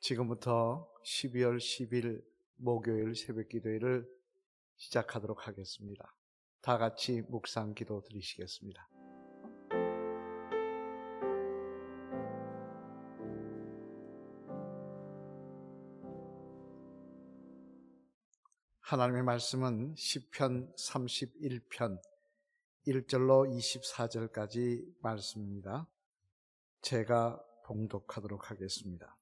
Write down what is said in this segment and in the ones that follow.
지금부터 12월 10일 목요일 새벽 기도회를 시작하도록 하겠습니다. 다 같이 묵상 기도 드리시겠습니다. 하나님의 말씀은 시편 31편 1절로 24절까지 말씀입니다. 제가 봉독하도록 하겠습니다.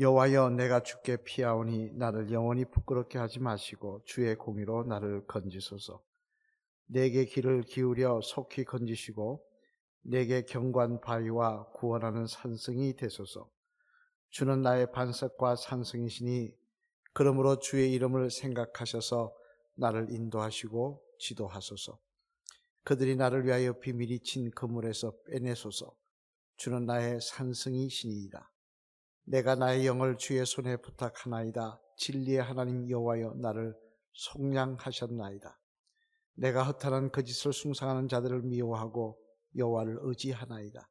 여호와여 내가 주께 피하오니 나를 영원히 부끄럽게 하지 마시고 주의 공의로 나를 건지소서. 내게 귀를 기울여 속히 건지시고 내게 경관 바위와 구원하는 산성이 되소서. 주는 나의 반석과 산성이시니 그러므로 주의 이름을 생각하셔서 나를 인도하시고 지도하소서. 그들이 나를 위하여 비밀이 친 그물에서 빼내소서. 주는 나의 산성이시니이다. 내가 나의 영을 주의 손에 부탁하나이다. 진리의 하나님 여호와여 나를 속량하셨나이다. 내가 허탄한 거짓을 숭상하는 자들을 미워하고 여호와를 의지하나이다.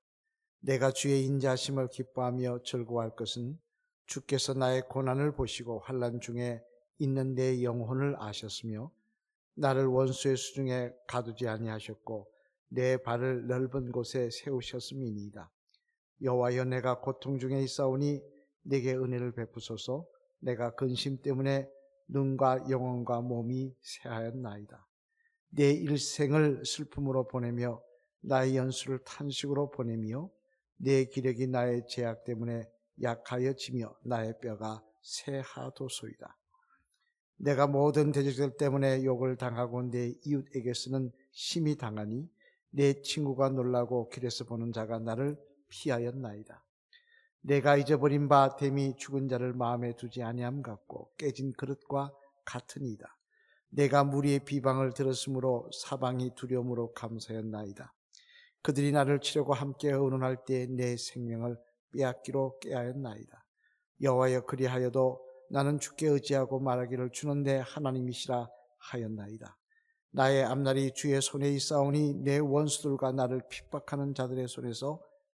내가 주의 인자심을 기뻐하며 즐거워할 것은 주께서 나의 고난을 보시고 환란 중에 있는 내 영혼을 아셨으며 나를 원수의 수중에 가두지 아니하셨고 내 발을 넓은 곳에 세우셨음이니이다. 여호와여 내가 고통 중에 있사오니 내게 은혜를 베푸소서. 내가 근심 때문에 눈과 영혼과 몸이 새하였나이다. 내 일생을 슬픔으로 보내며 나의 연수를 탄식으로 보내며 내 기력이 나의 제약 때문에 약하여지며 나의 뼈가 새하도소이다. 내가 모든 대적들 때문에 욕을 당하고 내 이웃에게서는 심히 당하니 내 친구가 놀라고 길에서 보는 자가 나를 피하였나이다. 내가 잊어버린 바 됨이 죽은 자를 마음에 두지 아니함 같고 깨진 그릇과 같으니이다. 내가 무리의 비방을 들었으므로 사방이 두려움으로 감사였나이다. 그들이 나를 치려고 함께 의논할 때내 생명을 빼앗기로 깨하였나이다. 여호와여 그리하여도 나는 주께 의지하고 말하기를 주는 내 하나님이시라 하였나이다. 나의 앞날이 주의 손에 있사오니 내 원수들과 나를 핍박하는 자들의 손에서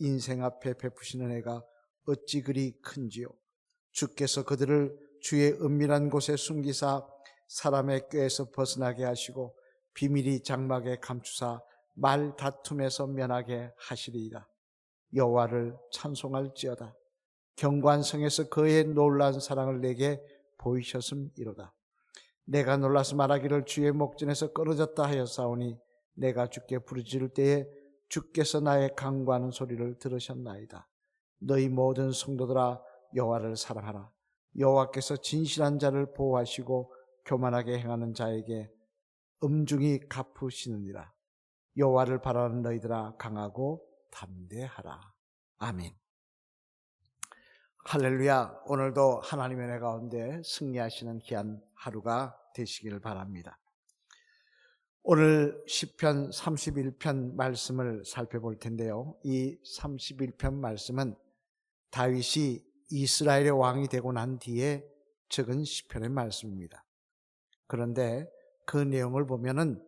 인생 앞에 베푸신 은혜가 어찌 그리 큰지요. 주께서 그들을 주의 은밀한 곳에 숨기사 사람의 꾀에서 벗어나게 하시고 비밀이 장막에 감추사 말 다툼에서 면하게 하시리이다. 여호와를 찬송할지어다. 경관성에서 그의 놀란 사랑을 내게 보이셨음이로다. 내가 놀라서 말하기를 주의 목전에서 끊어졌다 하였사오니 내가 주께 부르짖을 때에 주께서 나의 강구하는 소리를 들으셨나이다. 너희 모든 성도들아 여호와를 사랑하라. 여호와께서 진실한 자를 보호하시고 교만하게 행하는 자에게 음중이 갚으시느니라. 여호와를 바라는 너희들아 강하고 담대하라. 아멘. 할렐루야. 오늘도 하나님의 은혜 가운데 승리하시는 귀한 하루가 되시기를 바랍니다. 오늘 10편 31편 말씀을 살펴볼 텐데요. 이 31편 말씀은 다윗이 이스라엘의 왕이 되고 난 뒤에 적은 시편의 말씀입니다. 그런데 그 내용을 보면은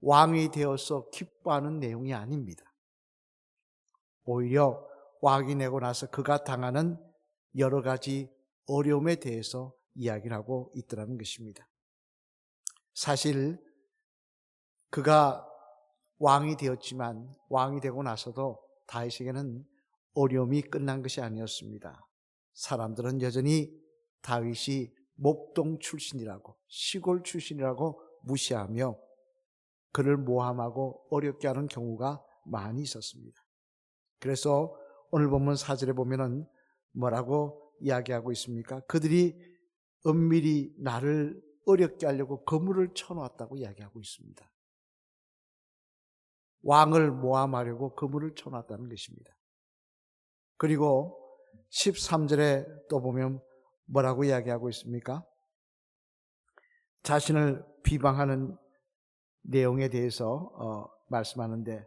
왕이 되어서 기뻐하는 내용이 아닙니다. 오히려 왕이 되고 나서 그가 당하는 여러 가지 어려움에 대해서 이야기를 하고 있더라는 것입니다. 사실 그가 왕이 되었지만 왕이 되고 나서도 다윗에게는 어려움이 끝난 것이 아니었습니다. 사람들은 여전히 다윗이 목동 출신이라고 시골 출신이라고 무시하며 그를 모함하고 어렵게 하는 경우가 많이 있었습니다. 그래서 오늘 본문 사절에 보면은 뭐라고 이야기하고 있습니까? 그들이 은밀히 나를 어렵게 하려고 거물을 쳐놓았다고 이야기하고 있습니다. 왕을 모함하려고 그물을 쳐놨다는 것입니다. 그리고 13절에 또 보면 뭐라고 이야기하고 있습니까? 자신을 비방하는 내용에 대해서 어, 말씀하는데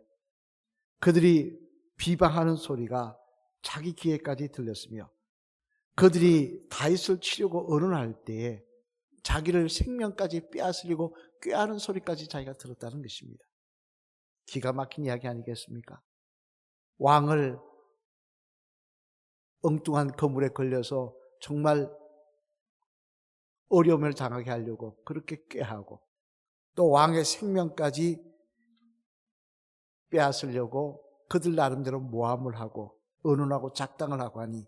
그들이 비방하는 소리가 자기 귀에까지 들렸으며 그들이 다윗을 치려고 언언할 때에 자기를 생명까지 빼앗으려고 꾀하는 소리까지 자기가 들었다는 것입니다. 기가 막힌 이야기 아니겠습니까? 왕을 엉뚱한 거물에 걸려서 정말 어려움을 당하게 하려고 그렇게 꾀하고 또 왕의 생명까지 빼앗으려고 그들 나름대로 모함을 하고 언언하고 작당을 하고 하니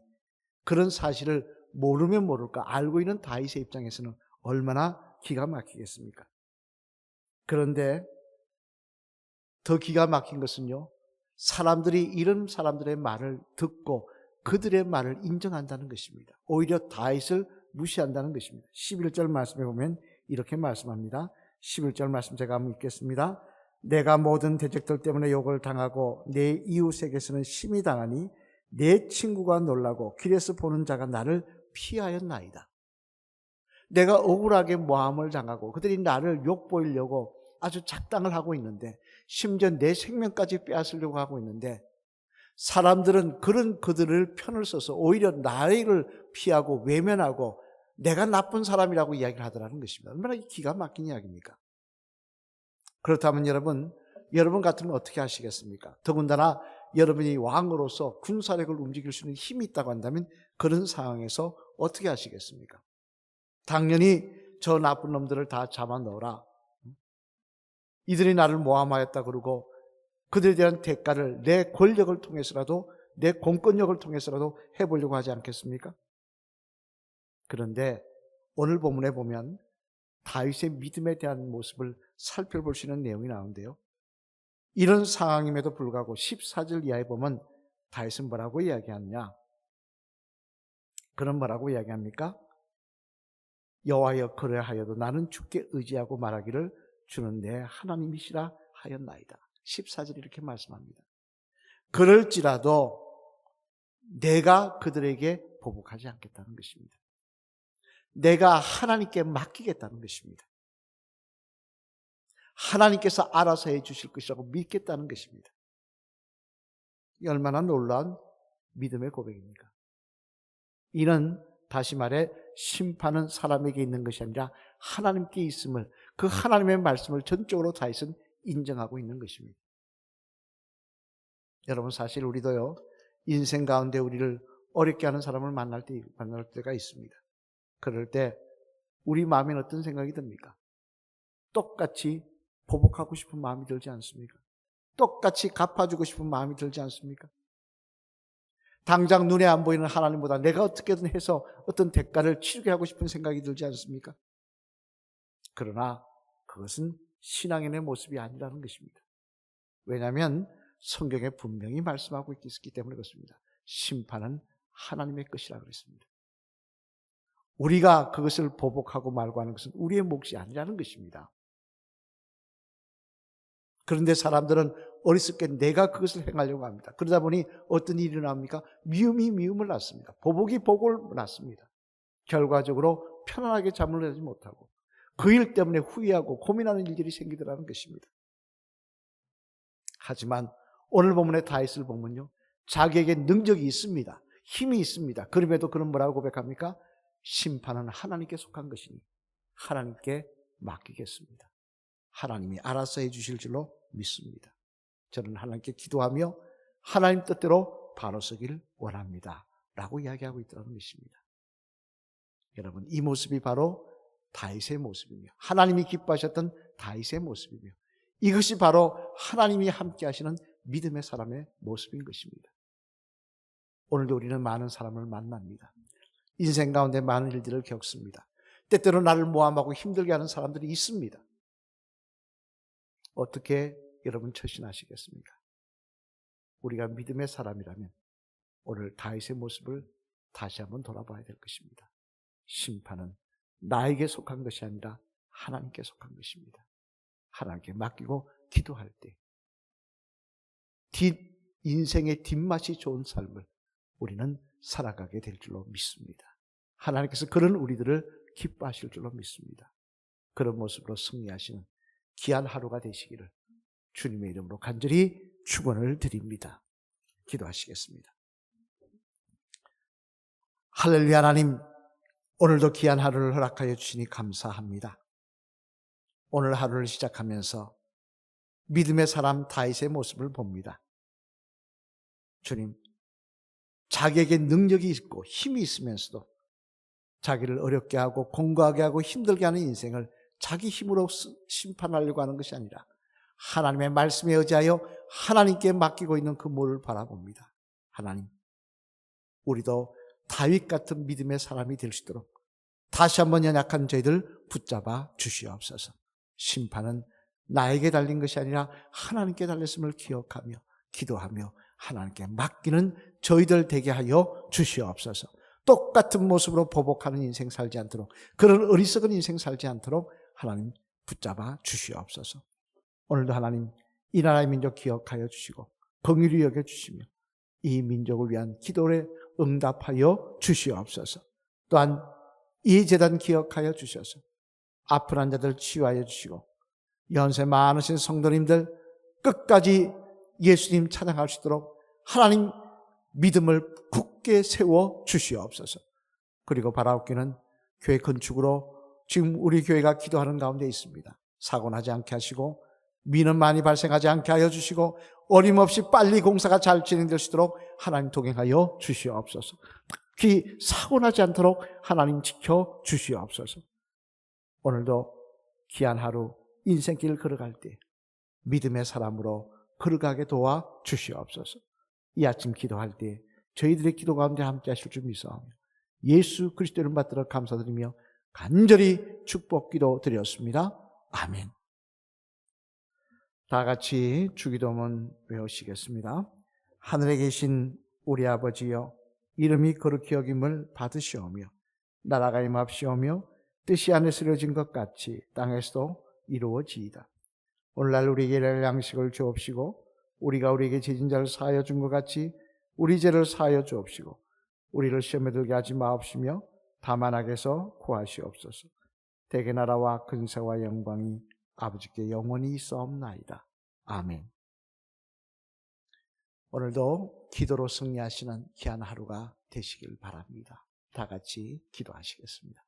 그런 사실을 모르면 모를까 알고 있는 다윗의 입장에서는 얼마나 기가 막히겠습니까? 그런데 더 기가 막힌 것은요. 사람들이 이런 사람들의 말을 듣고 그들의 말을 인정한다는 것입니다. 오히려 다윗을 무시한다는 것입니다. 11절 말씀에 보면 이렇게 말씀합니다. 11절 말씀 제가 한번 읽겠습니다. 내가 모든 대적들 때문에 욕을 당하고 내 이웃에게서는 심히 당하니 내 친구가 놀라고 길에서 보는 자가 나를 피하였나이다. 내가 억울하게 모함을 당하고 그들이 나를 욕보이려고 아주 작당을 하고 있는데 심지어 내 생명까지 빼앗으려고 하고 있는데 사람들은 그런 그들을 편을 써서 오히려 나를 피하고 외면하고 내가 나쁜 사람이라고 이야기를 하더라는 것입니다. 얼마나 기가 막힌 이야기입니까? 그렇다면 여러분, 여러분 같으면 어떻게 하시겠습니까? 더군다나 여러분이 왕으로서 군사력을 움직일 수 있는 힘이 있다고 한다면 그런 상황에서 어떻게 하시겠습니까? 당연히 저 나쁜 놈들을 다 잡아 넣어라. 이들이 나를 모함하였다 그러고 그들에 대한 대가를 내 권력을 통해서라도 내 공권력을 통해서라도 해보려고 하지 않겠습니까? 그런데 오늘 본문에 보면 다윗의 믿음에 대한 모습을 살펴볼 수 있는 내용이 나오는데요. 이런 상황임에도 불구하고 14절 이하에 보면 다윗은 뭐라고 이야기하느냐? 그런 뭐라고 이야기합니까? 여호와여 그래하여도 나는 주께 의지하고 말하기를 주는 내 하나님이시라 하였나이다. 14절 이렇게 말씀합니다. 그럴지라도 내가 그들에게 보복하지 않겠다는 것입니다. 내가 하나님께 맡기겠다는 것입니다. 하나님께서 알아서 해 주실 것이라고 믿겠다는 것입니다. 이 얼마나 놀라운 믿음의 고백입니까? 이는 다시 말해 심판은 사람에게 있는 것이 아니라 하나님께 있음을 그 하나님의 말씀을 전적으로 다윗은 인정하고 있는 것입니다. 여러분 사실 우리도요 인생 가운데 우리를 어렵게 하는 사람을 만날 때 만날 때가 있습니다. 그럴 때 우리 마음엔 어떤 생각이 듭니까? 똑같이 보복하고 싶은 마음이 들지 않습니까? 똑같이 갚아주고 싶은 마음이 들지 않습니까? 당장 눈에 안 보이는 하나님보다 내가 어떻게든 해서 어떤 대가를 치르게 하고 싶은 생각이 들지 않습니까? 그러나 그것은 신앙인의 모습이 아니라는 것입니다. 왜냐하면 성경에 분명히 말씀하고 있기 때문에 그렇습니다. 심판은 하나님의 것이라 그랬습니다. 우리가 그것을 보복하고 말고 하는 것은 우리의 몫이 아니라는 것입니다. 그런데 사람들은 어리석게 내가 그것을 행하려고 합니다. 그러다 보니 어떤 일이 일어납니까? 미움이 미움을 낳습니다. 보복이 복을 낳습니다. 결과적으로 편안하게 잠을 내지 못하고 그 일 때문에 후회하고 고민하는 일들이 생기더라는 것입니다. 하지만 오늘 본문의 다윗을 보면요. 자기에게 능력이 있습니다. 힘이 있습니다. 그럼에도 그는 뭐라고 고백합니까? 심판은 하나님께 속한 것이니 하나님께 맡기겠습니다. 하나님이 알아서 해 주실 줄로 믿습니다. 저는 하나님께 기도하며 하나님 뜻대로 바로 서기를 원합니다. 라고 이야기하고 있다는 것입니다. 여러분, 이 모습이 바로 다윗의 모습이며 하나님이 기뻐하셨던 다윗의 모습이며 이것이 바로 하나님이 함께 하시는 믿음의 사람의 모습인 것입니다. 오늘도 우리는 많은 사람을 만납니다. 인생 가운데 많은 일들을 겪습니다. 때때로 나를 모함하고 힘들게 하는 사람들이 있습니다. 어떻게 여러분 처신하시겠습니까? 우리가 믿음의 사람이라면 오늘 다윗의 모습을 다시 한번 돌아봐야 될 것입니다. 심판은 나에게 속한 것이 아니라 하나님께 속한 것입니다. 하나님께 맡기고 기도할 때, 뒷, 인생의 뒷맛이 좋은 삶을 우리는 살아가게 될 줄로 믿습니다. 하나님께서 그런 우리들을 기뻐하실 줄로 믿습니다. 그런 모습으로 승리하시는 귀한 하루가 되시기를 주님의 이름으로 간절히 축원을 드립니다. 기도하시겠습니다. 할렐루야 하나님 오늘도 귀한 하루를 허락하여 주시니 감사합니다. 오늘 하루를 시작하면서 믿음의 사람 다윗의 모습을 봅니다. 주님, 자기에게 능력이 있고 힘이 있으면서도 자기를 어렵게 하고 공고하게 하고 힘들게 하는 인생을 자기 힘으로 심판하려고 하는 것이 아니라 하나님의 말씀에 의지하여 하나님께 맡기고 있는 그 모를 바라봅니다. 하나님, 우리도 다윗 같은 믿음의 사람이 될 수 있도록 다시 한번 연약한 저희들 붙잡아 주시옵소서. 심판은 나에게 달린 것이 아니라 하나님께 달렸음을 기억하며 기도하며 하나님께 맡기는 저희들 되게 하여 주시옵소서. 똑같은 모습으로 보복하는 인생 살지 않도록 그런 어리석은 인생 살지 않도록 하나님 붙잡아 주시옵소서. 오늘도 하나님 이 나라의 민족 기억하여 주시고 긍휼히 여겨 주시며 이 민족을 위한 기도에 응답하여 주시옵소서. 또한 이 재단 기억하여 주셔서 아픈 환자들 치유하여 주시고 연세 많으신 성도님들 끝까지 예수님 찬양할 수 있도록 하나님 믿음을 굳게 세워 주시옵소서. 그리고 바라옵기는 교회 건축으로 지금 우리 교회가 기도하는 가운데 있습니다. 사고 나지 않게 하시고 민원 많이 발생하지 않게 하여 주시고 어림없이 빨리 공사가 잘 진행될 수 있도록 하나님 동행하여 주시옵소서. 특히 사고 나지 않도록 하나님 지켜 주시옵소서. 오늘도 귀한 하루 인생길 걸어갈 때 믿음의 사람으로 걸어가게 도와 주시옵소서. 이 아침 기도할 때 저희들의 기도 가운데 함께 하실 줄 믿사오며 예수 그리스도를 받들어 감사드리며 간절히 축복 기도 드렸습니다. 아멘. 다 같이 주기도문 외우시겠습니다. 하늘에 계신 우리 아버지여 이름이 거룩히 여김을 받으시오며 나라가 임합시오며 뜻이 하늘에서 이루어진 것 같이 땅에서도 이루어지이다. 오늘날 우리에게 일 양식을 주옵시고 우리가 우리에게 죄진 자를 사하여 준 것 같이 우리 죄를 사하여 주옵시고 우리를 시험에 들게 하지 마옵시며 다만 악에서 구하시옵소서. 대개 나라와 근세와 영광이 아버지께 영원히 있사옵나이다. 아멘. 오늘도 기도로 승리하시는 귀한 하루가 되시길 바랍니다. 다 같이 기도하시겠습니다.